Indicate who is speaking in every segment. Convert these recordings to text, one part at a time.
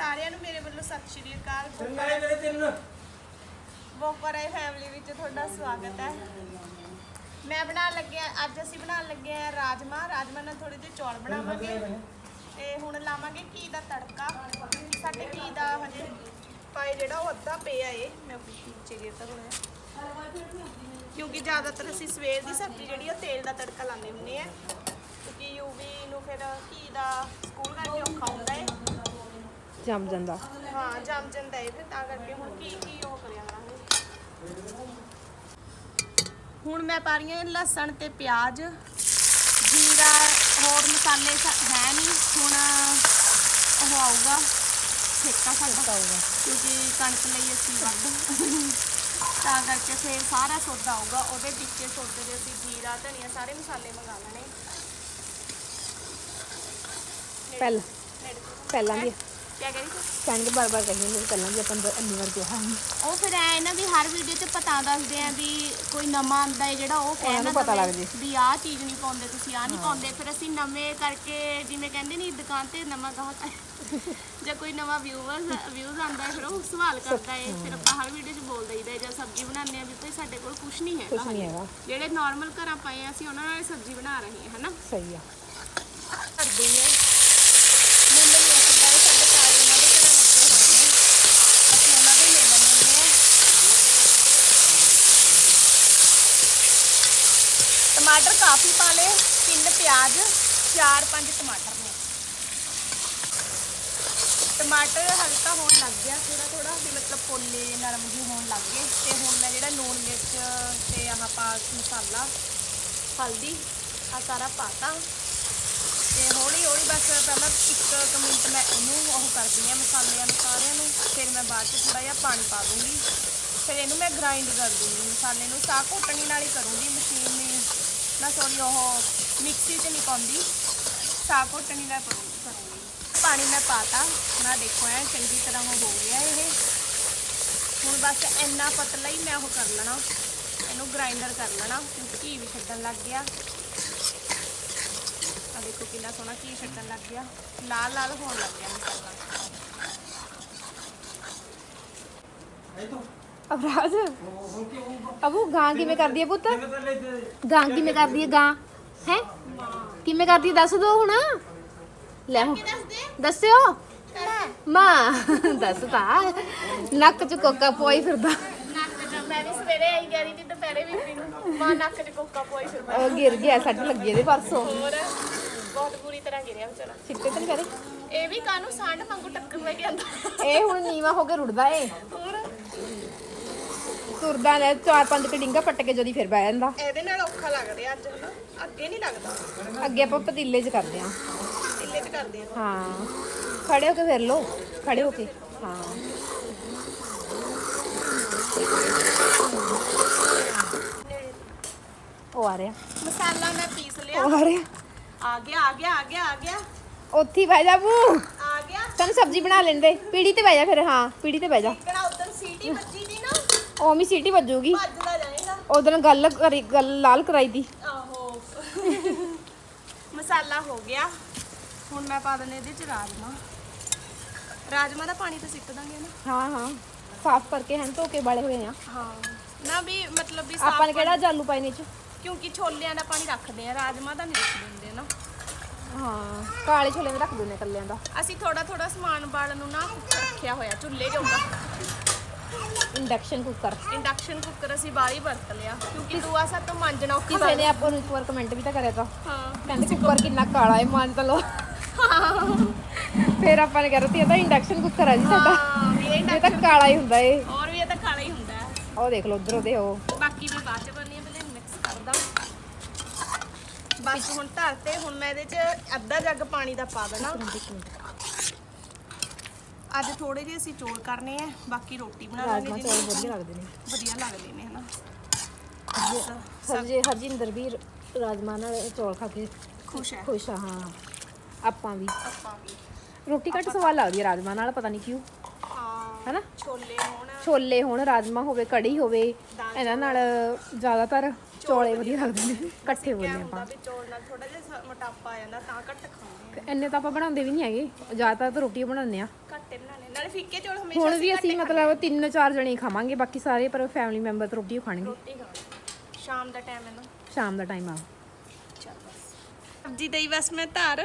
Speaker 1: ਸਾਰਿਆਂ ਨੂੰ ਮੇਰੇ ਵੱਲੋਂ ਸਤਿ ਸ਼੍ਰੀ ਅਕਾਲ।
Speaker 2: ਚੰਗਾਏ ਮੇਰੇ ਤਿੰਨ।
Speaker 1: ਬੋਪਰਾਏ ਫੈਮਿਲੀ ਵਿੱਚ ਤੁਹਾਡਾ ਸਵਾਗਤ ਹੈ। ਮੈਂ ਬਣਾਉਣ ਲੱਗਿਆ ਅੱਜ ਅਸੀਂ ਬਣਾਉਣ ਲੱਗੇ ਆ ਰਾਜਮਾ। ਰਾਜਮਾ ਨਾਲ ਥੋੜੇ ਜਿਹੇ ਚੌਲ ਬਣਾਵਾਂਗੇ। ਤੇ ਹੁਣ ਲਾਵਾਂਗੇ ਘੀ ਦਾ ਤੜਕਾ। ਸਾਡੇ ਘੀ ਦਾ ਹਜੇ ਪਾਏ ਜਿਹੜਾ ਉਹ ਅੱਧਾ ਪਿਆ ਏ। ਮੈਂ ਪਿੱਛੇ ਗਿਰਤਾ ਹੋਇਆ ਕਿਉਂਕਿ ਜ਼ਿਆਦਾਤਰ ਅਸੀਂ ਸਵੇਰ ਦੀ ਸਬਜ਼ੀ ਜਿਹੜੀ ਉਹ ਤੇਲ ਦਾ ਤੜਕਾ ਲਾਉਂਦੇ ਹੁੰਦੇ ਆ। ਕਿਉਂਕਿ ਯੂਵੀ ਨੂੰ ਫਿਰ ਘੀ ਦਾ ਸਕੂਲ ਕਰਕੇ ਔਖਾ ਹੁੰਦਾ ਏ।
Speaker 3: ਜੰਮ ਜਾਂਦਾ।
Speaker 1: ਹਾਂ ਜੰਮ ਜਾਂਦਾ ਫਿਰ ਤਾਂ ਕਰਕੇ ਹੁਣ ਕੀ ਕੀ ਉਹ ਕਰਿਆ ਕਰਾਂਗੇ। ਹੁਣ ਮੈਂ ਪਾ ਰਹੀ ਹਾਂ ਲਸਣ ਤੇ ਪਿਆਜ਼। ਜੀਰਾ ਹੋਰ ਮਸਾਲੇ ਹੈ ਨਹੀਂ ਹੁਣ ਉਹ ਆਊਗਾ। ਛੇਕਾ ਸਾਡਾ।
Speaker 3: ਆਊਗਾ।
Speaker 1: ਕਿਉਂਕਿ ਕਣਕ ਲਈ ਅਸੀਂ ਵੱਧ। ਤਾਂ ਕਰਕੇ ਫਿਰ ਸਾਰਾ ਸੌਦਾ ਆਊਗਾ। ਉਹਦੇ ਵਿੱਚੇ ਸੌਦੇ ਦੇ ਅਸੀਂ ਜੀਰਾ ਧਨੀਆ ਸਾਰੇ ਮਸਾਲੇ ਮੰਗਾ ਲੈਣੇ।
Speaker 3: ਪਹਿਲਾਂ। ਪਹਿਲਾਂ ਵੀ
Speaker 1: ਕਿਆ ਕਰੀ ਤੂੰ
Speaker 3: ਕਹਿਣਗੇ ਬਾਰ ਬਾਰ ਕਹਿੰਦੇ ਨੇ ਪਹਿਲਾਂ ਵੀ ਆਪਾਂ ਇੰਨੀ ਵਾਰ ਕਿਹਾ ਹੈ।
Speaker 1: ਉਹ ਫਿਰ ਐ ਨਾ ਵੀ ਹਰ ਵੀਡੀਓ ਤੇ ਪਤਾ ਦੱਸਦੇ ਆ ਵੀ ਕੋਈ ਨਵਾਂ ਆਂਦਾ ਹੈ ਜਿਹੜਾ ਉਹ ਕਹਿ
Speaker 3: ਉਹਨਾਂ ਨੂੰ ਪਤਾ ਲੱਗ ਜੇ।
Speaker 1: ਵੀ ਆਹ ਚੀਜ਼ ਨਹੀਂ ਪਾਉਂਦੇ ਤੁਸੀਂ ਆਹ ਨਹੀਂ ਪਾਉਂਦੇ। ਫਿਰ ਅਸੀਂ ਨਵੇਂ ਕਰਕੇ ਜਿਵੇਂ ਕਹਿੰਦੇ ਨਹੀਂ ਦੁਕਾਨ ਤੇ ਨਵਾਂ ਗਾਹਕ ਜਾਂ ਕੋਈ ਨਵਾਂ ਵਿਊਅਰਸ ਵਿਊਜ਼ ਆਂਦਾ ਹੈ ਫਿਰ ਉਹ ਸਵਾਲ ਕਰਦਾ ਹੈ। ਫਿਰ ਆਪਾਂ ਹਰ ਵੀਡੀਓ 'ਚ ਬੋਲ ਦਈਦਾ ਹੈ ਜਾਂ ਸਬਜ਼ੀ ਬਣਾਉਂਦੇ ਆ ਵੀ ਭਾਈ ਸਾਡੇ ਕੋਲ ਕੁਝ ਨਹੀਂ ਹੈਗਾ
Speaker 3: ਕੁਝ ਨਹੀਂ ਹੈਗਾ।
Speaker 1: ਜਿਹੜੇ ਨਾਰਮਲ ਘਰਾਂ ਪਏ ਆ ਅਸੀਂ ਉਹਨਾਂ ਨਾਲ ਹੀ ਸਬਜ਼ੀ ਬਣਾ ਰਹੇ ਹਾਂ ਹਨਾ?
Speaker 3: ਸਹੀ ਆ।
Speaker 1: ਕਰਦੇ ਨੇ ਮੁੱਲ ਨਹੀਂ ਹੁੰਦਾ ਇਹ ਸਾਡੇ ਤਾਏ ਉਹਨਾਂ ਦੇ ਘਰਾਂ ਲੱਗੇ ਹੋਏ ਨੇ ਅਸੀਂ ਉਹਨਾਂ ਦੇ ਲੈ ਲੈਂਦੇ ਹਾਂ ਟਮਾਟਰ ਕਾਫੀ ਪਾ ਲਏ, ਤਿੰਨ ਪਿਆਜ਼, ਚਾਰ ਪੰਜ ਟਮਾਟਰ ਨੇ। ਟਮਾਟਰ ਹਲਕਾ ਹੋਣ ਲੱਗ ਗਿਆ ਥੋੜਾ ਥੋੜਾ ਵੀ ਮਤਲਬ ਪੋਲੇ ਨਰਮ ਜਿਹੇ ਹੋਣ ਲੱਗ ਗਏ। ਤੇ ਹੁਣ ਮੈਂ ਜਿਹੜਾ ਲੂਣ ਮਿਰਚ ਤੇ ਆਹ ਪਾ ਮਸਾਲਾ, ਹਲਦੀ ਆ ਸਾਰਾ ਪਾਤਾ। ਤੇ ਹੌਲੀ ਹੌਲੀ ਬਸ ਪਹਿਲਾਂ ਇੱਕ ਕੁ ਮਿੰਟ ਮੈਂ ਇਹਨੂੰ ਉਹ ਕਰਦੀ ਹਾਂ ਮਸਾਲਿਆਂ ਨੂੰ ਸਾਰਿਆਂ ਨੂੰ, ਫਿਰ ਮੈਂ ਬਾਅਦ ਚ ਥੋੜਾ ਜਿਹਾ ਪਾਣੀ ਪਾ ਦੂੰਗੀ। ਫਿਰ ਇਹਨੂੰ ਮੈਂ ਗ੍ਰਾਈਂਡ ਕਰ ਦੂੰਗੀ ਮਸਾਲੇ ਨੂੰ ਸਾਹ ਘੋਟਣੀ ਨਾਲ ਹੀ ਕਰੂੰਗੀ ਮਸ਼ੀਨ ਨਾ ਸੌਰੀ ਉਹ ਮਿਕਸੀ 'ਚ ਨਹੀਂ ਪਾਉਂਦੀ। ਸਾਹ ਘੋਟਣੀ ਨਾਲ ਕਰੂੰਗੀ ਪਾਣੀ ਮੈਂ ਪਾਤਾ। ਨਾ ਦੇਖੋ ਐ ਚੰਗੀ ਤਰ੍ਹਾਂ ਉਹ ਹੋ ਗਿਆ ਇਹ। ਹੁਣ ਬਸ ਇੰਨਾ ਪਤਲਾ ਹੀ ਮੈਂ ਉਹ ਕਰ ਲੈਣਾ। ਇਹਨੂੰ ਗ੍ਰਾਈਂਡਰ ਕਰ ਲੈਣਾ ਕਿਉਂਕਿ ਘੀ ਵੀ ਛੱਡਣ ਲੱਗ ਗਿਆ। ਆ ਦੇਖੋ ਕਿੰਨਾ ਸੋਹਣਾ ਘੀ ਛੱਡਣ ਲੱਗ ਗਿਆ। ਲਾਲ ਲਾਲ ਹੋਣ ਲੱਗ ਗਿਆ ਮਸਾਲਾ
Speaker 2: ਐ ਤੂੰ।
Speaker 3: ਅਬਰਾਜ
Speaker 2: ਉਹ ਹੁਣ ਕੀ ਉਹ
Speaker 3: ਅਬੂ ਗਾਂ ਕਿਵੇਂ ਕਰਦੀ ਹੈ ਪੁੱਤ? ਗਾਂ ਕਿਵੇਂ ਕਰਦੀ ਹੈ ਗਾਂ? ਹੈ? ਕਿਵੇਂ ਕਰਦੀ ਹੈ ਦੱਸ ਦੋ ਹੁਣ। ਲੈ ਹੁਣ। ਦੱਸਿਓ। ਮਾਂ ਦੱਸ ਤਾ। ਨੱਕ ਚ ਕੋਕਾ ਪੋਈ ਫਿਰਦਾ।
Speaker 1: ਨੱਕ ਚ ਮੈਂ ਵੀ ਸਵੇਰੇ ਆਈ ਗਿਆ ਦੀ ਦੁਪਹਿਰੇ ਵੀ ਪੀ ਨੂੰ। ਮਾਂ ਨੱਕ ਚ ਕੋਕਾ ਪੋਈ ਫਿਰਦਾ।
Speaker 3: ਉਹ ਗਿਰ ਗਿਆ ਸੱਟ ਲੱਗੀ ਇਹਦੇ ਪਰਸੋਂ।
Speaker 1: ਹੋਰ ਬਹੁਤ ਬੁਰੀ ਤਰ੍ਹਾਂ ਗਿਰਿਆ ਵਿਚਾਰਾ।
Speaker 3: ਸਿੱਟੇ ਤਾਂ ਨੀ ਕਰੇ
Speaker 1: ਇਹ ਵੀ ਕਾਨੂੰ ਸਾਂਢ ਵਾਂਗੂ ਟੱਕਰ ਕੇ ਆਂਦਾ?
Speaker 3: ਇਹ ਹੁਣ ਨੀਵਾ ਹੋ ਕੇ ਰੁੜਦਾ ਏ। ਤੁਰਦਾ ਨੇ ਚਾਰ ਪੰਜ ਕਟਿੰਗਾ ਪੱਟ ਕੇ ਜਦੀ ਫਿਰ ਬਹਿ ਜਾਂਦਾ।
Speaker 1: ਇਹਦੇ ਨਾਲ ਔਖਾ ਲੱਗ ਰਿਹਾ ਅੱਜ ਹਨਾ? ਅੱਗੇ ਨਹੀਂ ਲੱਗਦਾ।
Speaker 3: ਅੱਗੇ ਆਪਾਂ ਪਤੀਲੇ 'ਚ ਕਰਦੇ ਆ
Speaker 1: ਢਿੱਲੇ ਚ ਕਰਦੇ ਆ।
Speaker 3: ਹਾਂ। ਖੜੇ ਹੋ ਕੇ ਫਿਰ ਲੋ ਖੜੇ ਹੋ ਕੇ। ਹਾਂ। ਉਹ ਆ ਰਿਹਾ।
Speaker 1: ਮਸਾਲਾ ਮੈਂ ਪੀਸ ਲਿਆ।
Speaker 3: ਉਹ ਆ ਰਿਹਾ।
Speaker 1: ਆ ਗਿਆ ਆ ਗਿਆ ਆ ਗਿਆ ਆ ਗਿਆ।
Speaker 3: ਉੱਥੇ ਹੀ ਬਹਿ ਜਾ ਬੂ।
Speaker 1: ਆ ਗਿਆ।
Speaker 3: ਤੈਨੂੰ ਸਬਜ਼ੀ ਬਣਾ ਲੈਂਦੇ ਪੀੜੀ ਤੇ ਬਹਿ ਜਾ ਫਿਰ। ਹਾਂ ਪੀੜੀ ਤੇ ਬਹਿ ਜਾ।
Speaker 1: ਕਿਹੜਾ ਉਧਰ ਸੀਟੀ ਵੱਜੀ
Speaker 3: ਓਮੀ ਸੀਟੀ ਵੱਜੂਗੀ।
Speaker 1: ਭੱਜਦਾ ਜਾਏਗਾ
Speaker 3: ਉਦੋਂ ਗੱਲ ਕਰੀ ਗੱਲ ਲਾਲ ਕਰਾਈ ਦੀ।
Speaker 1: ਆਹੋ। ਮਸਾਲਾ ਹੋ ਗਿਆ। ਹੁਣ ਮੈਂ ਪਾ ਦਨੇ ਇਹਦੇ ਚ ਰਾਜਮਾ। ਰਾਜਮਾ ਦਾ ਪਾਣੀ ਤਾਂ ਸਿੱਟ ਦਾਂਗੇ ਨਾ।
Speaker 3: ਹਾਂ ਹਾਂ। ਸਾਫ਼ ਕਰਕੇ ਹਨ ਧੋ ਕੇ ਬਾਲੇ ਹੋਏ ਆ।
Speaker 1: ਹਾਂ। ਨਾ ਵੀ ਮਤਲਬ ਵੀ
Speaker 3: ਆਪਾਂ ਨੇ
Speaker 1: ਸਾਫ਼
Speaker 3: ਕਿਹੜਾ ਜਾਲੂ ਪਾਈ ਨੇ ਚ?
Speaker 1: ਕਿਉਂਕਿ ਛੋਲਿਆਂ ਦਾ ਪਾਣੀ ਰੱਖਦੇ ਆ ਰਾਜਮਾ ਦਾ ਨਹੀਂ ਰੱਖ ਦਿੰਦੇ ਨਾ।
Speaker 3: ਹਾਂ ਕਾਲੇ ਛੋਲੇ ਵੀ ਰੱਖ ਦਿੰਦੇ ਕੱਲਿਆਂ ਦਾ।
Speaker 1: ਅਸੀਂ ਥੋੜਾ ਥੋੜਾ ਸਮਾਨ ਬਾਲਣ ਨੂੰ ਨਾ ਰੱਖਿਆ ਹੋਇਆ ਚੁੱਲ੍ਹੇ ਜੋਗਾ।
Speaker 3: ਇੰਡਕਸ਼ਨ ਕੁੱਕਰ
Speaker 1: ਇੰਡਕਸ਼ਨ ਕੁੱਕਰ ਅਸੀਂ ਬਾਹਰ ਹੀ ਵਰਤ ਲਿਆ ਕਿਉਂਕਿ ਦੂਆ ਸਾ ਤੋਂ ਮਾਂਜਣਾ ਔਖਾ
Speaker 3: ਕਿਸੇ ਨੇ ਆਪਾਂ ਨੂੰ ਇੱਕ ਵਾਰ ਕਮੈਂਟ ਵੀ ਤਾਂ ਕਰਿਆ ਤਾਂ।
Speaker 1: ਹਾਂ।
Speaker 3: ਕਹਿੰਦੇ ਕੁੱਕਰ ਕਿੰਨਾ ਕਾਲਾ ਹੈ ਤਾਂ ਲੋ ਫਿਰ ਆਪਾਂ ਨੇ ਸੀ ਇਹ ਤਾਂ ਇੰਡਕਸ਼ਨ ਕੁੱਕਰ ਆ ਜੀ ਸਾਡਾ।
Speaker 1: ਇਹ
Speaker 3: ਤਾਂ ਕਾਲਾ ਹੀ ਹੁੰਦਾ ਏ।
Speaker 1: ਹੋਰ ਵੀ ਇਹ ਤਾਂ ਖਾਣਾ ਹੀ ਹੁੰਦਾ।
Speaker 3: ਉਹ ਦੇਖ ਲਓ ਉਧਰ ਉਹਦੇ ਉਹ।
Speaker 1: ਬਾਕੀ ਮੈਂ ਬਾਅਦ ਚ ਕਰਨੀ ਹੈ ਪਹਿਲੇ ਮਿਕਸ ਕਰਦਾ। ਬਸ ਹੁਣ ਧਰਤੇ ਹੁਣ ਮੈਂ ਇਹਦੇ ਚ ਅੱਧਾ ਜੱਗ ਪਾਣੀ ਦਾ ਪਾ ਦੇਣਾ। ਅੱਜ ਥੋੜੇ ਜਿਹੇ ਅਸੀਂ ਚੌਲ ਕਰਨੇ ਆ ਬਾਕੀ ਰੋਟੀ ਬਣਾ ਲਾਂਗੇ
Speaker 3: ਰਾਜਮਾ
Speaker 1: ਜੀ
Speaker 3: ਚੌਲ ਵਧੀਆ ਲੱਗਦੇ ਨੇ।
Speaker 1: ਵਧੀਆ ਲੱਗਦੇ ਨੇ ਹਨਾ।
Speaker 3: ਹਰਜੇ ਹਰਜਿੰਦਰ ਵੀ ਰਾਜਮਾ ਨਾਲ ਚੌਲ ਖਾ ਕੇ
Speaker 1: ਖੁਸ਼ ਹੈ।
Speaker 3: ਖੁਸ਼ ਆ ਹਾਂ। ਆਪਾਂ ਵੀ।
Speaker 1: ਆਪਾਂ ਵੀ।
Speaker 3: ਰੋਟੀ ਘੱਟ ਸਵਾਦ ਲੱਗਦੀ ਹੈ ਰਾਜਮਾ ਨਾਲ ਪਤਾ ਨਹੀਂ ਕਿਉਂ।
Speaker 1: ਹਾਂ
Speaker 3: ਹੈਨਾ?
Speaker 1: ਛੋਲੇ ਹੋਣ।
Speaker 3: ਛੋਲੇ ਹੋਣ ਰਾਜਮਾ ਹੋਵੇ ਕੜੀ ਹੋਵੇ ਇਹਨਾਂ ਨਾਲ ਜ਼ਿਆਦਾਤਰ ਚੌਲੇ ਵਧੀਆ ਲੱਗਦੇ ਨੇ ਇਕੱਠੇ ਬੋਲੇ ਆਪਾਂ
Speaker 1: ਹੁੰਦਾ ਵੀ ਚੌਲ ਨਾਲ ਥੋੜਾ ਜਿਹਾ ਸ- ਮੋਟਾਪਾ ਆ ਜਾਂਦਾ ਤਾਂ ਘੱਟ ਖਾਂਦੇ
Speaker 3: ਇੰਨੇ ਤਾਂ ਆਪਾਂ ਬਣਾਉਂਦੇ ਵੀ ਨਹੀਂ ਹੈਗੇ। ਜ਼ਿਆਦਾਤਰ ਤਾਂ ਰੋਟੀ ਬਣਾਉਂਦੇ ਆ।
Speaker 1: ਘੱਟ ਹੀ ਬਣਾਉਂਦੇ ਨਾਲੇ ਫਿੱਕੇ ਚੌਲ ਹਮੇਸ਼ਾ
Speaker 3: ਹੁਣ ਵੀ ਅਸੀਂ
Speaker 1: ਘੱਟੇ
Speaker 3: ਮਤਲਬ ਤਿੰਨ ਚਾਰ ਜਣੇ ਹੀ ਖਾਵਾਂਗੇ ਬਾਕੀ ਸਾਰੇ ਪਰ ਫੈਮਿਲੀ ਮੈਂਬਰ ਤਾਂ ਰੋਟੀ ਖਾਣਗੇ
Speaker 1: ਰੋਟੀ ਖਾਣੀ ਸ਼ਾਮ ਦਾ ਟਾਈਮ ਹੈ ਨਾ।
Speaker 3: ਸ਼ਾਮ ਦਾ ਟਾਈਮ ਆ।
Speaker 1: ਚੱਲ ਬਸ। ਸਬਜ਼ੀ ਦਈ ਬਸ ਮੈਂ ਧਰ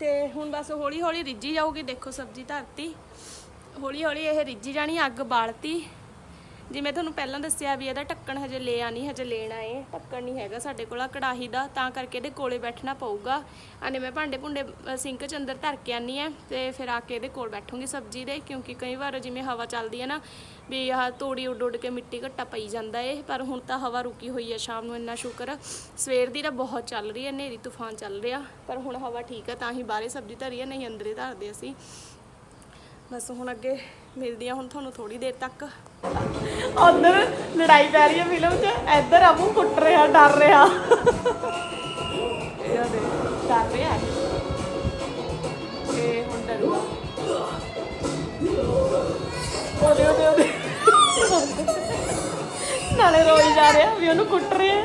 Speaker 1: ਤੇ ਹੁਣ ਬਸ ਹੌਲੀ ਹੌਲੀ ਰਿੱਝੀ ਜਾਊਗੀ। ਦੇਖੋ ਸਬਜ਼ੀ ਧਰਤੀ। ਹੌਲੀ ਹੌਲੀ ਇਹ ਰਿੱਝੀ ਜਾਣੀ ਅੱਗ ਬਾਲਤੀ। ਜਿਵੇਂ ਤੁਹਾਨੂੰ ਪਹਿਲਾਂ ਦੱਸਿਆ ਵੀ ਇਹਦਾ ਢੱਕਣ ਹਜੇ ਲਿਆ ਨਹੀਂ, ਹਜੇ ਲੈਣਾ ਏ ਢੱਕਣ ਨਹੀਂ ਹੈਗਾ ਸਾਡੇ ਕੋਲ, ਆਹ ਕੜਾਹੀ ਦਾ, ਤਾਂ ਕਰਕੇ ਇਹਦੇ ਕੋਲੇ ਬੈਠਣਾ ਪਊਗਾ। ਆਨੇ ਮੈਂ ਭਾਂਡੇ ਭੁੰਡੇ ਸਿੰਕ ਚ ਅੰਦਰ ਧਰ ਕੇ ਆਨੀ ਆ ਤੇ ਫਿਰ ਆ ਕੇ ਇਹਦੇ ਕੋਲ ਬੈਠੂੰਗੀ ਸਬਜ਼ੀ ਦੇ, ਕਿਉਂਕਿ ਕਈ ਵਾਰ ਜਿਵੇਂ ਹਵਾ ਚੱਲਦੀ ਹੈ ਨਾ, ਵੀ ਆਹ ਤੋੜੀ ਉੱਡ ਉੱਡ ਕੇ ਮਿੱਟੀ ਘੱਟਾ ਪਈ ਜਾਂਦਾ ਏ, ਪਰ ਹੁਣ ਤਾਂ ਹਵਾ ਰੁਕੀ ਹੋਈ ਹੈ ਸ਼ਾਮ ਨੂੰ, ਇੰਨਾ ਸ਼ੁਕਰ। ਸਵੇਰ ਦੀ ਤਾਂ ਬਹੁਤ ਚੱਲ ਰਹੀ ਹੈ ਹਨੇਰੀ ਤੂਫਾਨ ਚੱਲ ਰਿਹਾ, ਪਰ ਹੁਣ ਹਵਾ ਠੀਕ ਆ, ਤਾਂ ਹੀ ਬਾਹਰੇ ਸਬਜ਼ੀ ਧਰੀ ਹੈ ਨਹੀਂ ਅੰਦਰੇ ਧਰਦੇ ਅਸੀਂ। ਬਸ ਹੁਣ ਅੱਗੇ ਮਿਲਦੀ ਆ ਹੁਣ ਤੁਹਾਨੂੰ ਥੋੜੀ ਦੇਰ ਤੱਕ। ਉਧਰ ਲੜਾਈ ਪੈ ਰਹੀ ਹੈ ਫਿਲਮ 'ਚ ਇੱਧਰ ਅਬੂ ਕੁੱਟ ਰਿਹਾ ਡਰ ਰਿਹਾ। ਇਹ ਦੇ ਡਰ ਰਿਹਾ ਇਹ ਹੁਣ ਡਰੂਗਾ ਉਹਦੇ ਉਹਦੇ ਉਹਦੇ। ਨਾਲੇ ਰੋਈ ਜਾ ਰਿਹਾ ਵੀ ਉਹਨੂੰ ਕੁੱਟ ਰਹੇ।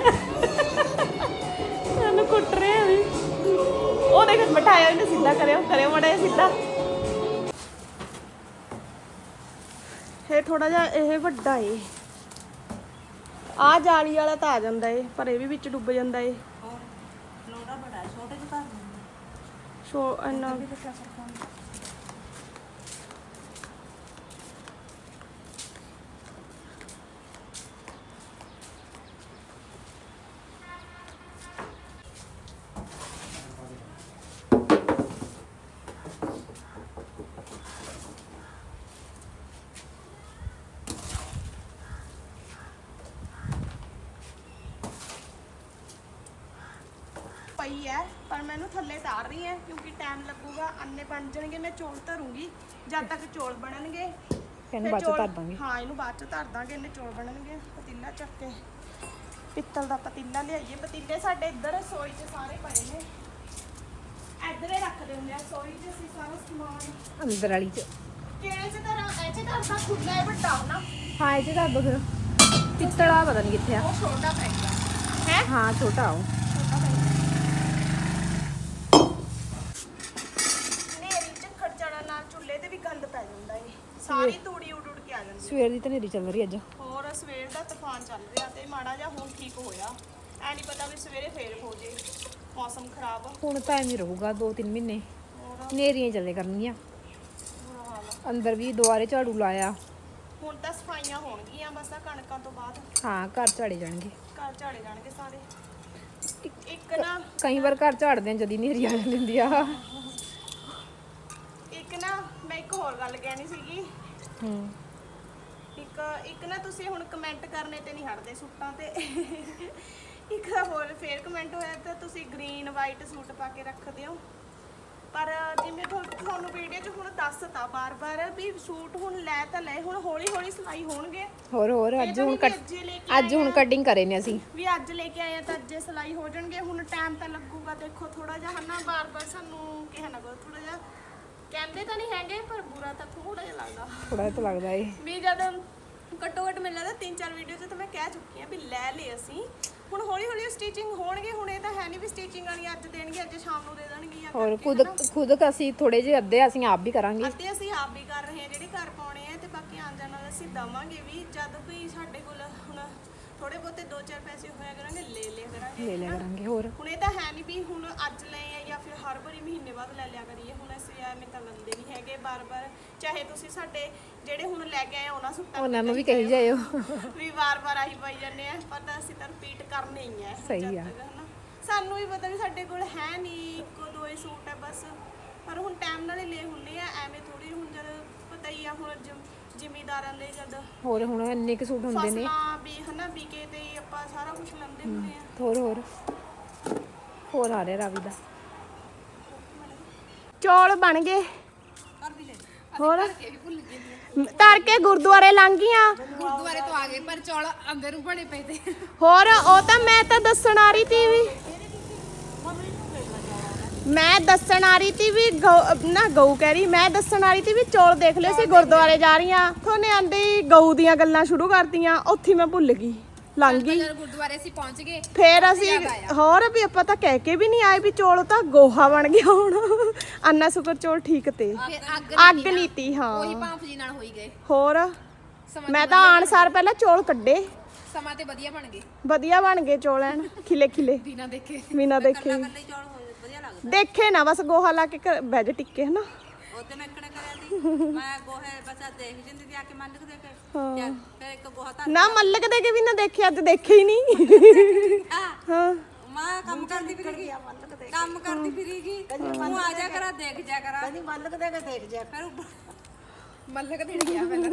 Speaker 1: ਉਹਨੂੰ ਕੁੱਟ ਰਹੇ ਵੀ। ਉਹ ਦੇਖ ਬਿਠਾਇਆ ਇਹਨੇ ਸਿੱਧਾ ਕਰਿਓ ਕਰਿਓ ਮੜਾ ਸਿੱਧਾ। ਇਹ ਥੋੜਾ ਜਿਹਾ ਇਹ ਵੱਡਾ ਏ। ਆ ਜਾਲੀ ਵਾਲਾ ਤਾਂ ਆ ਜਾਂਦਾ ਏ ਪਰ ਇਹ ਵੀ ਵਿੱਚ ਡੁੱਬ ਜਾਂਦਾ ਏ।
Speaker 4: ਲੋੜਾ ਬੜਾ ਛੋਟੇ ਜਿਹੇ ਘਰ ਨੂੰ।
Speaker 1: ਸ਼ੋ ਇੰਨਾ ਪਰ ਮੈਨੂੰ ਥੱਲੇ ਤਾਰ ਰਹੀ ਹੈ ਕਿਉਂਕਿ ਟਾਈਮ ਲੱਗੂਗਾ ਅੰਨੇ ਬਣ ਜਾਣਗੇ ਮੈਂ ਚੌਲ ਧਰੂੰਗੀ ਜਦ ਤੱਕ ਚੌਲ ਬਣਨਗੇ। ਫਿਰ
Speaker 3: ਬਾਅਦ ਚ ਧਰ ਦਾਂਗੇ
Speaker 1: ਹਾਂ ਇਹਨੂੰ ਬਾਅਦ ਚ ਧਰ ਦਾਂਗੇ ਇਹਨੇ ਚੌਲ ਬਣਨਗੇ ਪਤੀਲਾ ਚੱਕ ਕੇ। ਪਿੱਤਲ ਦਾ ਪਤੀਲਾ ਲਿਆਈਏ ਪਤੀਲੇ ਸਾਡੇ ਇੱਧਰ ਰਸੋਈ 'ਚ ਸਾਰੇ ਪਏ ਨੇ। ਇੱਧਰ ਹੀ ਰੱਖਦੇ ਹੁੰਦੇ ਆ ਰਸੋਈ 'ਚ ਅਸੀਂ ਸਾਰਾ ਸਮਾਨ।
Speaker 3: ਅੰਦਰ ਵਾਲੀ ਚ।
Speaker 1: ਕਿਹੜੇ 'ਚ ਧਰਾਂ? ਇਹ 'ਚ ਧਰਦਾ ਖੁੱਲਾ ਹੈ ਵੱਡਾ ਨਾ
Speaker 3: ਹਾਂ ਇਹ ਚ ਧਰ ਦੋ ਫਿਰ। ਪਿੱਤਲਾ ਪਤਾ ਨਹੀਂ ਕਿੱਥੇ ਆ।
Speaker 1: ਉਹ ਛੋਟਾ ਪੈਂਦਾ ਹੈ?
Speaker 3: ਹਾਂ ਛੋਟਾ ਉਹ
Speaker 1: ਨੇਰੀ ਝੱਖੜ ਚੜਨ ਨਾਲ ਚੁੱਲ੍ਹੇ ਤੇ ਵੀ ਗੰਦ ਪੈ ਜਾਂਦਾ ਏ ਸਾਰੀ ਤੂੜੀ ਉੱਡ ਉੱਡ ਕੇ ਆ ਜਾਂਦੀ
Speaker 3: ਸਵੇਰ ਦੀ ਤਾਂ ਨੇਰੀ ਚੱਲ ਰਹੀ ਅੱਜ।
Speaker 1: ਹੋਰ ਸਵੇਰ ਦਾ ਤੂਫਾਨ ਚੱਲ ਰਿਹਾ ਤੇ ਮਾੜਾ ਜਿਹਾ ਹੁਣ ਠੀਕ ਹੋਇਆ। ਐ ਨਹੀਂ ਪਤਾ ਵੀ ਸਵੇਰੇ ਫੇਰ ਹੋ ਜੇ। ਮੌਸਮ ਖਰਾਬ।
Speaker 3: ਹੁਣ ਤਾਂ ਐਵੇਂ ਰਹੂਗਾ 2-3 ਮਹੀਨੇ। ਨੇਰੀਆਂ ਚੱਲੇ ਕਰਨਗੀਆਂ। ਅੰਦਰ ਵੀ ਦੁਆਰੇ ਝਾੜੂ ਲਾਇਆ।
Speaker 1: ਹੁਣ ਤਾਂ ਸਫਾਈਆਂ ਹੋਣਗੀਆਂ ਬਸ ਆ ਕਣਕਾਂ ਤੋਂ ਬਾਅਦ।
Speaker 3: ਹਾਂ ਘਰ ਝਾੜੇ ਜਾਣਗੇ।
Speaker 1: ਘਰ ਝਾੜੇ ਜਾਣਗੇ ਸਾਰੇ। ਇੱਕ ਨਾ
Speaker 3: ਕਈ ਵਾਰ ਘਰ ਝਾੜਦੇ ਆ ਜਦੀ ਨੇਰੀ ਆ ਜਾਂਦੀ ਆ।
Speaker 1: ਇੱਕ ਨਾ ਮੈਂ ਇੱਕ ਹੋਰ ਗੱਲ ਕਹਿਣੀ ਸੀਗੀ।
Speaker 3: ਹੂੰ।
Speaker 1: ਇੱਕ ਇੱਕ ਨਾ ਤੁਸੀਂ ਹੁਣ ਕਮੈਂਟ ਕਰਨੇ ਤੇ ਨਹੀਂ ਹਟਦੇ ਸੂਟਾਂ ਤੇ। ਇੱਕ ਹੋਰ ਫੇਰ ਕਮੈਂਟ ਹੋਇਆ ਤਾਂ ਤੁਸੀਂ ਗ੍ਰੀਨ ਵਾਈਟ ਸੂਟ ਪਾ ਕੇ ਰੱਖਦੇ ਹੋ ਪਰ ਜਿਵੇਂ ਤੁਹਾ- ਤੁਹਾਨੂੰ ਵੀਡੀਓ 'ਚ ਹੁਣ ਦੱਸਤਾ ਬਾਰ-ਬਾਰ ਵੀ ਸੂਟ ਹੁਣ ਲੈ ਤਾਂ ਲੈ ਹੁਣ ਹੌਲੀ-ਹੌਲੀ ਸਿਲਾਈ ਹੋਣਗੇ।
Speaker 3: ਹੋਰ ਹੋਰ ਅੱਜ ਹੁਣ
Speaker 1: ਅੱਜ
Speaker 3: ਹੁਣ ਕਟਿੰਗ ਕਰੇ ਨੇ ਅਸੀਂ।
Speaker 1: ਵੀ ਅੱਜ ਲੈ ਕੇ ਆਏ ਆ ਤਾਂ ਅੱਜੇ ਸਿਲਾਈ ਹੋ ਜਾਣਗੇ ਹੁਣ ਟਾਈਮ ਤਾਂ ਲੱਗੂਗਾ ਦੇਖੋ ਥੋੜਾ ਜਿਹਾ ਹਨਾ ਬਾਰ-ਬਾਰ ਸਾਨੂੰ ਕਿਹਾ ਨਾ ਕਰੋ ਥੋੜਾ ਜਿਹਾ। ਕਹਿੰਦੇ ਤਾਂ ਨਹੀਂ ਹੈਗੇ ਪਰ ਬੁਰਾ ਤਾਂ ਥੋੜਾ ਜਿਹਾ ਲੱਗਦਾ।
Speaker 3: ਥੋੜਾ ਜਿਹਾ ਤਾਂ ਲੱਗਦਾ ਏ।
Speaker 1: ਵੀ ਜਦ ਘੱਟੋ ਘੱਟ ਮੈਨੂੰ ਲੱਗਦਾ ਤਿੰਨ ਚਾਰ ਵੀਡੀਓ 'ਚ ਤਾਂ ਮੈਂ ਕਹਿ ਚੁੱਕੀ ਆ ਵੀ ਲੈ ਲਏ ਅਸੀਂ। ਹੁਣ ਹੌਲੀ ਹੌਲੀ ਸਟਿਚਿੰਗ ਹੋਣਗੇ ਹੁਣ ਇਹ ਤਾਂ ਹੈ ਨਹੀਂ ਵੀ ਸਟਿਚਿੰਗ ਵਾਲੀ ਅੱਜ ਦੇਣਗੇ ਅੱਜ ਸ਼ਾਮ ਨੂੰ ਦੇ ਦੇਣਗੇ ਜਾਂ
Speaker 3: ਹੋਰ
Speaker 1: ਕਰਕੇ,
Speaker 3: ਖੁਦ
Speaker 1: ਹਨਾ।
Speaker 3: ਖੁਦ ਅਸੀਂ ਥੋੜੇ ਜਿਹੇ ਅੱਧੇ ਅਸੀਂ ਆਪ ਵੀ ਕਰਾਂਗੇ।
Speaker 1: ਅੱਧੇ ਅਸੀਂ ਆਪ ਵੀ ਕਰ ਰਹੇ ਹਾਂ ਜਿਹੜੇ ਘਰ ਪਾਉਣੇ ਆ ਤੇ ਬਾਕੀ ਆਉਣ ਜਾਣ ਨਾਲ ਅਸੀਂ ਦਵਾਂਗੇ ਵੀ। ਜਦ ਵੀ ਸਾਡੇ ਕੋਲ ਹੁਣ ਥੋੜੇ ਬਹੁਤੇ ਦੋ ਚਾਰ ਪੈਸੇ ਹੋਇਆ ਕਰਾਂਗੇ ਲੈ ਲਿਆ ਕਰਾਂਗੇ।
Speaker 3: ਲੈ ਲਿਆ
Speaker 1: ਹਨਾ।
Speaker 3: ਕਰਾਂਗੇ ਹੋਰ?
Speaker 1: ਹੁਣ ਇਹ ਤਾਂ ਹੈ ਨਹੀਂ ਵੀ ਹੁਣ ਅੱਜ ਲਏ ਆ ਜਾਂ ਫਿਰ ਹਰ ਵਾਰੀ ਮਹੀਨੇ ਬਾਅਦ ਲੈ ਲਿਆ ਕਰੀਏ। ਹੁਣ ਅਸੀਂ ਐਵੇਂ ਤਾਂ ਲੰਦੇ ਨਹੀਂ ਹੈਗੇ ਬਾਰ-ਬਾਰ। ਚਾਹੇ ਤੁਸੀਂ ਸਾਡੇ ਜਿਹੜੇ ਹੁਣ ਲੈ ਕੇ ਆਏ ਆ ਉਹਨਾਂ ਸੁੱਟਾਂ
Speaker 3: ਉਹਨਾਂ ਨੂੰ ਵੀ ਕਹੀ ਜਾਇਓ।
Speaker 1: ਵੀ ਵਾਰ-ਵਾਰ ਆਹੀ ਪਾਈ ਜਾਂਦੇ ਆ ਪਰ ਤਾਂ ਅਸੀਂ ਤਾਂ ਰਿਪੀਟ ਕਰਨੇ ਹੀ ਆ
Speaker 3: ਸਹੀ
Speaker 1: ਜਦ
Speaker 3: ਆ।
Speaker 1: ਤੱਕ, ਹਨਾ। ਸਾਨੂੰ ਵੀ ਪਤਾ ਵੀ ਸਾਡੇ ਕੋਲ ਹੈ ਨਹੀਂ ਇੱਕੋ ਦੋ ਹੀ ਸੂਟ ਹੈ ਬਸ। ਪਰ ਹੁਣ ਟਾਈਮ ਨਾਲ ਹੀ ਲੈ ਹੁੰਦੇ ਆ ਐਵੇਂ ਥੋੜੀ ਹੁਣ ਜਦ ਪਤਾ ਹੀ ਆ ਹੁਣ ਜ- ਜ਼ਿਮੀਦਾਰਾਂ ਦੇ ਜਦ
Speaker 3: ਹੋਰ ਹੁਣ ਇੰਨੇ ਕੁ ਸੂਟ ਹੁੰਦੇ ਨੇ।
Speaker 1: ਫਸਲਾਂ ਵੀ ਹਨਾ ਵਿਕੇ ਤੇ ਹੀ ਆਪਾਂ ਸਾਰਾ ਕੁਝ ਲੈਂਦੇ ਹੁੰਦੇ ਆ।
Speaker 3: ਹੋਰ ਹੋਰ। ਹੋਰ ਆ ਰਿਹਾ ਰਾਵੀ ਦਾ।
Speaker 1: ਚੌਲ ਬਣ ਗਏ। ਹੋਰ? ਧਰ ਕੇ ਗੁਰਦੁਆਰੇ ਲੰਘ ਗਈਆਂ।
Speaker 3: ਗੁਰਦੁਆਰੇ ਤੋਂ ਆ ਗਏ ਪਰ ਚੌਲ ਅੰਦਰ ਨੂੰ ਬਣੇ ਪਏ ਤੇ।
Speaker 1: ਹੋਰ ਉਹ ਤਾਂ ਮੈਂ ਤਾਂ ਦੱਸਣ ਆ ਰਹੀ ਤੀ ਵੀ। ਮੈਂ ਦੱਸਣ ਆ ਰਹੀ ਤੀ ਵੀ ਗਊ- ਨਾ ਗਊ ਕਹਿ ਰਹੀ ਮੈਂ ਦੱਸਣ ਆ ਰਹੀ ਤੀ ਵੀ ਚੌਲ ਦੇਖ ਲਿਓ ਸੀ ਗੁਰਦੁਆਰੇ ਜਾ ਰਹੀਆਂ ਥੋਨੇ ਆਂਦੇ ਹੀ ਗਊ ਦੀਆਂ ਗੱਲਾਂ ਸ਼ੁਰੂ ਕਰਤੀਆਂ ਉੱਥੇ ਹੀ ਮੈਂ ਭੁੱਲ ਗਈ ਲੰਘ ਗਈ।
Speaker 3: ਜਦੋਂ ਗੁਰਦੁਆਰੇ ਅਸੀਂ ਪਹੁੰਚ ਗਏ
Speaker 1: ਫੇਰ ਅਸੀਂ ਹੋਰ ਵੀ ਆਪਾਂ ਤਾਂ ਕਹਿ ਕੇ ਵੀ ਨਹੀਂ ਆਏ ਵੀ ਚੌਲ ਤਾਂ ਗੋਹਾ ਬਣ ਗਿਆ ਹੁਣ। ਅੰਨਾ ਸ਼ੁਕਰ ਚੌਲ ਠੀਕ ਤੇ।
Speaker 3: ਫਿਰ ਅੱਗ
Speaker 1: ਅੱਗ ਨੀਤੀ ਹਾਂ।
Speaker 3: ਉਹੀ ਭਾਂਫ ਜੀ ਨਾਲ ਹੋਈ ਗਏ।
Speaker 1: ਹੋਰ?
Speaker 3: ਸਮਾਂ
Speaker 1: ਮੈਂ ਤਾਂ ਆਣ ਸਾਰ ਪਹਿਲਾਂ ਚੌਲ ਕੱਢੇ।
Speaker 3: ਸਮਾਂ ਤੇ ਵਧੀਆ ਬਣ ਗਏ।
Speaker 1: ਵਧੀਆ ਬਣ ਗਏ ਚੌਲ ਐਨ ਖਿਲੇ ਖਿਲੇ
Speaker 3: ਬਿਨਾਂ ਦੇਖੇ।
Speaker 1: ਬਿਨਾ ਦੇਖੇ
Speaker 4: ਚੌਲ ਹੋਏ ਵਧੀਆ ਲੱਗਦਾ
Speaker 1: ਦੇਖੇ ਨਾ ਬਸ ਗੋਹਾ ਲਾ ਕੇ ਬਹਿ ਜਾ ਟਿੱਕੇ ਹਨਾ।
Speaker 4: ਉਹਦੇ ਮੈਂ ਇਕੜੇ ਕਰਿਆ ਸੀ ਮੈਂ ਗੋਹੇ ਬਸ ਆਹ ਦੇਖ ਜਿੰਦੀ ਦੀ ਆ ਕੇ ਮੰਨ ਕੇ ਦੇ ਕੇ। ਤੇ ਫਿਰ ਇੱਕ ਗੋਹਾ ਤਾਂ
Speaker 1: ਨਾ ਮੱਲਕ ਦੇ ਕੇ ਵੀ ਨਾ ਦੇਖਿਆ ਅੱਜ ਦੇਖੇ ਹੀ ਨਹੀਂ। ਹਾਂ।
Speaker 4: ਮੈਂ ਕੰਮ ਕਰਦੀ ਫਿਰੀਗੀ ਕੰਮ ਕਰਦੀ ਫਿਰੀਗੀ ਤੂੰ ਆ ਜਾ ਕਰਾ ਦੇਖ ਜਾ ਕਰਾ। ਕਦੀ ਮੱਲਕ ਦੇ ਕੇ ਦੇਖ ਜਾ। ਫਿਰ
Speaker 3: ਮੱਲਕ ਦੇਣ ਗਿਆ ਪਹਿਲਾਂ।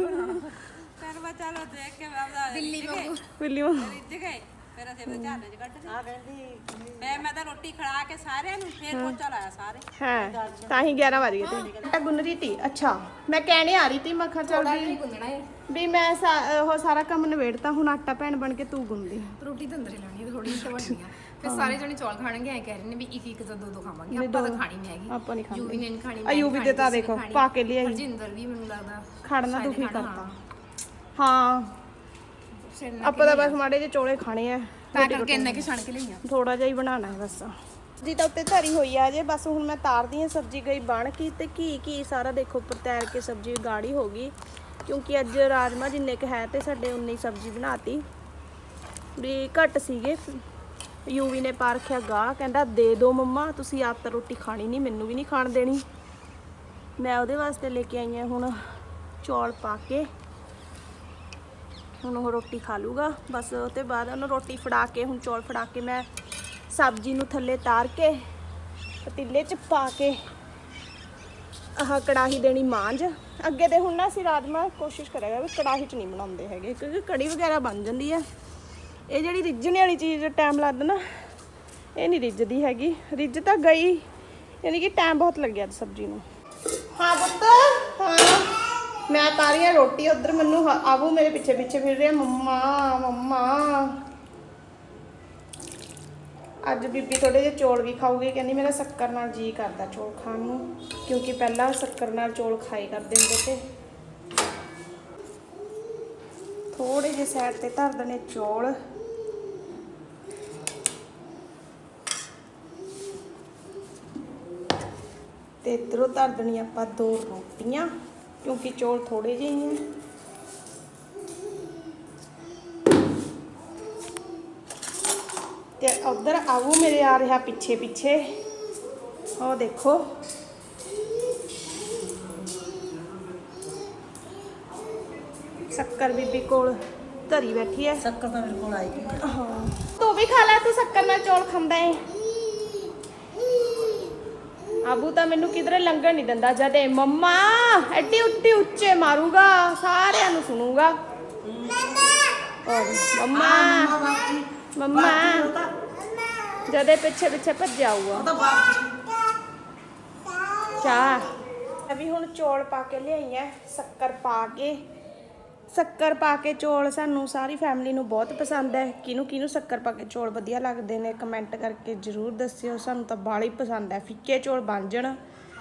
Speaker 4: ਮੈਂ ਚਲੋ ਦੇਖ ਕੇ ਆਪਦਾ
Speaker 3: ਦਿੱਲੀ ਵਾਂਗੂ।
Speaker 1: ਵਿਲੀਅਮ
Speaker 4: ਰਿੱਝ ਗਏ। ਫਿਰ ਅਸੀਂ ਉਹਦੇ ਝਾਲੇ 'ਚ ਕੱਢ ਕੇ ਆ ਕਹਿੰਦੀ ਮੈਂ ਮੈਂ ਤਾਂ ਰੋਟੀ ਖੜਾ ਕੇ ਸਾਰਿਆਂ ਨੂੰ ਫਿਰ ਪੋਚਾ ਲਾਇਆ ਸਾਰੇ।
Speaker 1: ਹਾਂ ਤਾਂ ਹੀ 11 ਵਜ ਗਏ ਤੇ ਆਟਾ ਗੁੰਨ ਰਹੀ ਤੀ ਅੱਛਾ। ਮੈਂ ਕਹਿਣੇ ਆ ਰਹੀ ਤੀ ਮੈਂ ਕਿਹਾ ਚੱਲ ਵੀ
Speaker 3: ਗੁੰਨਣਾ ਹੈ
Speaker 1: ਵੀ ਮੈਂ ਸਾ- ਉਹ ਸਾਰਾ ਕੰਮ ਨਿਬੇੜਤਾ ਹੁਣ ਆਟਾ ਭੈਣ ਬਣ ਕੇ ਤੂੰ ਗੁੰਨਦੀ।
Speaker 3: ਰੋਟੀ ਤਾਂ ਅੰਦਰੇ ਲਾਉਣੀ ਹੈ ਥੋੜੀ ਜਿਹੀ ਤਾਂ ਬਣਨੀ ਆ। ਫਿਰ ਸਾਰੇ ਜਣੇ ਚੌਲ ਖਾਣਗੇ ਐ ਕਹਿ ਰਹੇ ਨੇ ਵੀ ਇੱਕ ਇੱਕ ਤੋਂ ਦੋ ਦੋ ਖਾਵਾਂਗੇ। ਆਪਾਂ ਤਾਂ ਖਾਣੀ ਨਹੀਂ ਹੈਗੀ।
Speaker 1: ਆਪਾਂ ਨਹੀਂ ਖਾਂਦੇ।
Speaker 3: ਯੂਵੀ ਨੇ ਨਹੀਂ ਖਾਣੀ
Speaker 1: ਆ ਯੂਵੀ ਦੇ ਤਾਂ ਦੇਖੋ ਪਾ ਕੇ ਲਿਆਈ।
Speaker 3: ਹਰਜਿੰਦਰ ਵੀ ਮੈਨੂੰ ਲੱਗਦਾ
Speaker 1: ਖੜਨਾ ਕਰਤਾ। ਹਾਂ।
Speaker 3: ਸਿਰ
Speaker 1: ਆਪਾਂ ਤਾਂ ਬਸ ਮਾੜੇ ਜਿਹੇ ਚੋਲੇ ਖਾਣੇ ਆ
Speaker 3: ਤਾਂ ਕਰਕੇ ਇੰਨਾ ਕਿ ਛਣ ਕੇ ਲਈਆਂ
Speaker 1: ਥੋੜਾ ਜਿਹਾ ਹੀ ਬਣਾਉਣਾ ਹੈ ਬਸ। ਜੀ ਤਾਂ ਉੱਤੇ ਧਰੀ ਹੋਈ ਆ ਜੇ ਬਸ ਹੁਣ ਮੈਂ ਤਾਰਦੀ ਹਾਂ ਸਬਜ਼ੀ ਗਈ ਬਣ ਕੇ ਤੇ ਘੀ ਘੀ ਸਾਰਾ ਦੇਖੋ ਉੱਪਰ ਤੈਰ ਕੇ ਸਬਜ਼ੀ ਗਾੜੀ ਹੋ ਗਈ। ਕਿਉਂਕਿ ਅੱਜ ਰਾਜਮਾ ਜਿੰਨੇ ਕ ਹੈ ਤੇ ਸਾਡੇ ਉਨੀ ਸਬਜ਼ੀ ਬਣਾਤੀ। ਵੀ ਘੱਟ ਸੀਗੇ। ਯੂਵੀ ਨੇ ਪਾ ਰੱਖਿਆ ਗਾਹ ਕਹਿੰਦਾ ਦੇ ਦਿਓ ਮੰਮਾ ਤੁਸੀਂ ਆਪ ਤਾਂ ਰੋਟੀ ਖਾਣੀ ਨਹੀਂ ਮੈਨੂੰ ਵੀ ਨਹੀਂ ਖਾਣ ਦੇਣੀ। ਮੈਂ ਉਹਦੇ ਵਾਸਤੇ ਲੈ ਕੇ ਆਈ ਹਾਂ ਹੁਣ ਚੌਲ ਪਾ ਕੇ। ਹੁਣ ਉਹ ਰੋਟੀ ਖਾ ਲੂਗਾ। ਬਸ ਉਹ ਤੇ ਬਾਅਦ ਉਹਨੂੰ ਰੋਟੀ ਫੜਾ ਕੇ, ਹੁਣ ਚੌਲ ਫੜਾ ਕੇ ਮੈਂ ਸਬਜ਼ੀ ਨੂੰ ਥੱਲੇ ਤਾਰ ਕੇ, ਪਤੀਲੇ 'ਚ ਪਾ ਕੇ, ਆਹ ਕੜਾਹੀ ਦੇਣੀ ਮਾਂਜ। ਅੱਗੇ ਤੇ ਹੁਣ ਨਾ ਅਸੀਂ ਰਾਜਮਾ ਕੋਸ਼ਿਸ਼ ਕਰਾਂਗੇ ਵੀ ਕੜਾਹੀ 'ਚ ਨਹੀਂ ਬਣਾਉਂਦੇ ਹੈਗੇ, ਕਿਉਂਕਿ ਕੜੀ ਵਗੈਰਾ ਬਣ ਜਾਂਦੀ ਹੈ ਇਹ ਜਿਹੜੀ ਰਿੱਝਣੇ ਵਾਲੀ ਚੀਜ਼ ਟਾਈਮ ਲੱਗਦਾ ਨਾ, ਇਹ ਨਹੀਂ ਰਿੱਝਦੀ ਹੈਗੀ। ਰਿੱਝ ਤਾਂ ਗਈ, ਯਾਨੀ ਕਿ ਟਾਈਮ ਬਹੁਤ ਲੱਗਿਆ ਅੱਜ ਸਬਜ਼ੀ ਨੂੰ। ਹਾਂ ਪੁੱਤ ਹਾਂ ਮੈਂ ਤਾਰੀਆਂ ਰੋਟੀ, ਉਧਰ ਮੈਨੂੰ ਆਬੂ ਮੇਰੇ ਪਿੱਛੇ ਪਿੱਛੇ ਫਿਰ ਰਿਹਾ ਮੰਮਾ ਮੰਮਾ। ਅੱਜ ਬੀਬੀ ਥੋੜੇ ਜਿਹੇ ਚੋਲ ਵੀ ਖਾਊਗੀ, ਕਹਿੰਦੀ ਮੇਰਾ ਸ਼ੱਕਰ ਨਾਲ ਜੀ ਕਰਦਾ ਚੌਲ ਖਾਣ ਨੂੰ, ਕਿਉਂਕਿ ਪਹਿਲਾਂ ਸ਼ੱਕਰ ਨਾਲ ਚੌਲ ਖਾਈ ਕਰਦੇ ਹੁੰਦੇ ਤੇ। ਥੋੜੇ ਜਿਹੇ ਸਾਈਡ ਤੇ ਧਰ ਦਨੇ ਚੌਲ। ਤੇ ਇਧਰੋਂ ਧਰ ਦੇਣੀ ਆਪਾਂ ਦੋ ਰੋਟੀਆਂ। ਕਿਉਂਕਿ ਚੌਲ ਥੋੜੇ ਜਿਹੇ ਹੀ ਆ ਤੇ ਉਧਰ ਆਵੂ ਮੇਰੇ ਆ ਰਿਹਾ ਪਿੱਛੇ ਪਿੱਛੇ ਉਹ ਦੇਖੋ ਸ਼ੱਕਰ ਬੀਬੀ ਕੋਲ ਧਰੀ ਬੈਠੀ ਹੈ
Speaker 4: ਸ਼ੱਕਰ ਤਾਂ ਮੇਰੇ ਕੋਲ ਆਈ
Speaker 1: ਹਾਂ ਤੂੰ ਵੀ ਖਾ ਲੈ ਤੂੰ ਸ਼ੱਕਰ ਨਾਲ ਚੌਲ ਖਾਂਦਾ ਏ ਆਬੂ ਤਾਂ ਮੈਨੂੰ ਕਿਧਰੇ ਲੰਘਣ ਨਹੀਂ ਦਿੰਦਾ ਜਦ ਇਹ ਮੰਮਾ ਐਡੀ ਉੱਟੀ ਉੱਚੇ ਮਾਰੂਗਾ ਸਾਰਿਆਂ ਨੂੰ ਸੁਣੂਗਾ। ਮੰਮਾ ਮੰਮਾ ਜਦੇ ਪਿੱਛੇ ਪਿੱਛੇ ਭੱਜ ਆਊਗਾ ਚਾਹ। ਅਭੀ ਹੁਣ ਚੌਲ ਪਾ ਕੇ ਲਿਆਈ ਐ ਸ਼ੱਕਰ ਪਾ ਕੇ। ਸ਼ੱਕਰ ਪਾ ਕੇ ਚੌਲ ਸਾਨੂੰ ਸਾਰੀ ਫੈਮਿਲੀ ਨੂੰ ਬਹੁਤ ਪਸੰਦ ਹੈ। ਕਿਹਨੂੰ ਕਿਹਨੂੰ ਸ਼ੱਕਰ ਪਾ ਕੇ ਚੌਲ ਵਧੀਆ ਲੱਗਦੇ ਨੇ ਕਮੈਂਟ ਕਰਕੇ ਜਰੂਰ ਦੱਸਿਓ। ਸਾਨੂੰ ਤਾਂ ਬਾਲੀ ਪਸੰਦ ਹੈ। ਫਿੱਕੇ ਚੌਲ ਬਣ ਜਾਣ।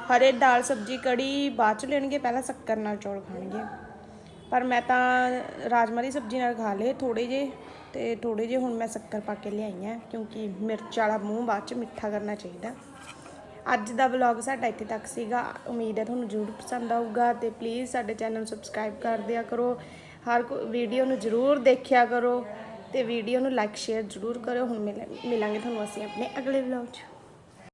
Speaker 1: ਹਰੇ ਦਾਲ ਸਬਜੀ ਕੜੀ ਬਾਅਦ ਚ ਲੈਣਗੇ, ਪਹਿਲਾਂ ਸ਼ੱਕਰ ਨਾਲ ਚੌਲ ਖਾਣਗੇ। ਪਰ ਮੈਂ ਤਾਂ ਰਾਜਮਾ ਦੀ ਸਬਜ਼ੀ ਨਾਲ ਖਾ ਲਏ ਥੋੜੇ ਜੇ ਤੇ ਥੋੜੇ ਜੇ ਹੁਣ ਮੈਂ ਸ਼ੱਕਰ ਪਾ ਕੇ ਲਿਆਈ ਆ ਕਿਉਂਕਿ ਮਿਰਚ ਵਾਲਾ ਮੂੰਹ ਬਾਅਦ ਚ ਮਿੱਠਾ ਕਰਨਾ ਚਾਹੀਦਾ। ਅੱਜ ਦਾ ਵਲੌਗ ਸਾਡਾ ਇੱਥੇ ਤੱਕ ਸੀਗਾ। ਉਮੀਦ ਹੈ ਤੁਹਾਨੂੰ ਜ਼ਰੂਰ ਪਸੰਦ ਆਊਗਾ ਤੇ ਪਲੀਜ਼ ਸਾਡੇ ਚੈਨਲ ਨੂੰ ਸਬਸਕ੍ਰਾਈਬ ਕਰ ਦਿਆ ਕਰੋ। ਹਰ ਵੀਡੀਓ ਨੂੰ ਜ਼ਰੂਰ ਦੇਖਿਆ ਕਰੋ ਤੇ ਵੀਡੀਓ ਨੂੰ ਲਾਈਕ ਸ਼ੇਅਰ ਜ਼ਰੂਰ ਕਰਿਓ। ਹੁਣ ਮਿਲ- ਮਿਲਾਂਗੇ ਤੁਹਾਨੂੰ ਅਸੀਂ ਆਪਣੇ ਅਗਲੇ ਵਲੌਗ 'ਚ।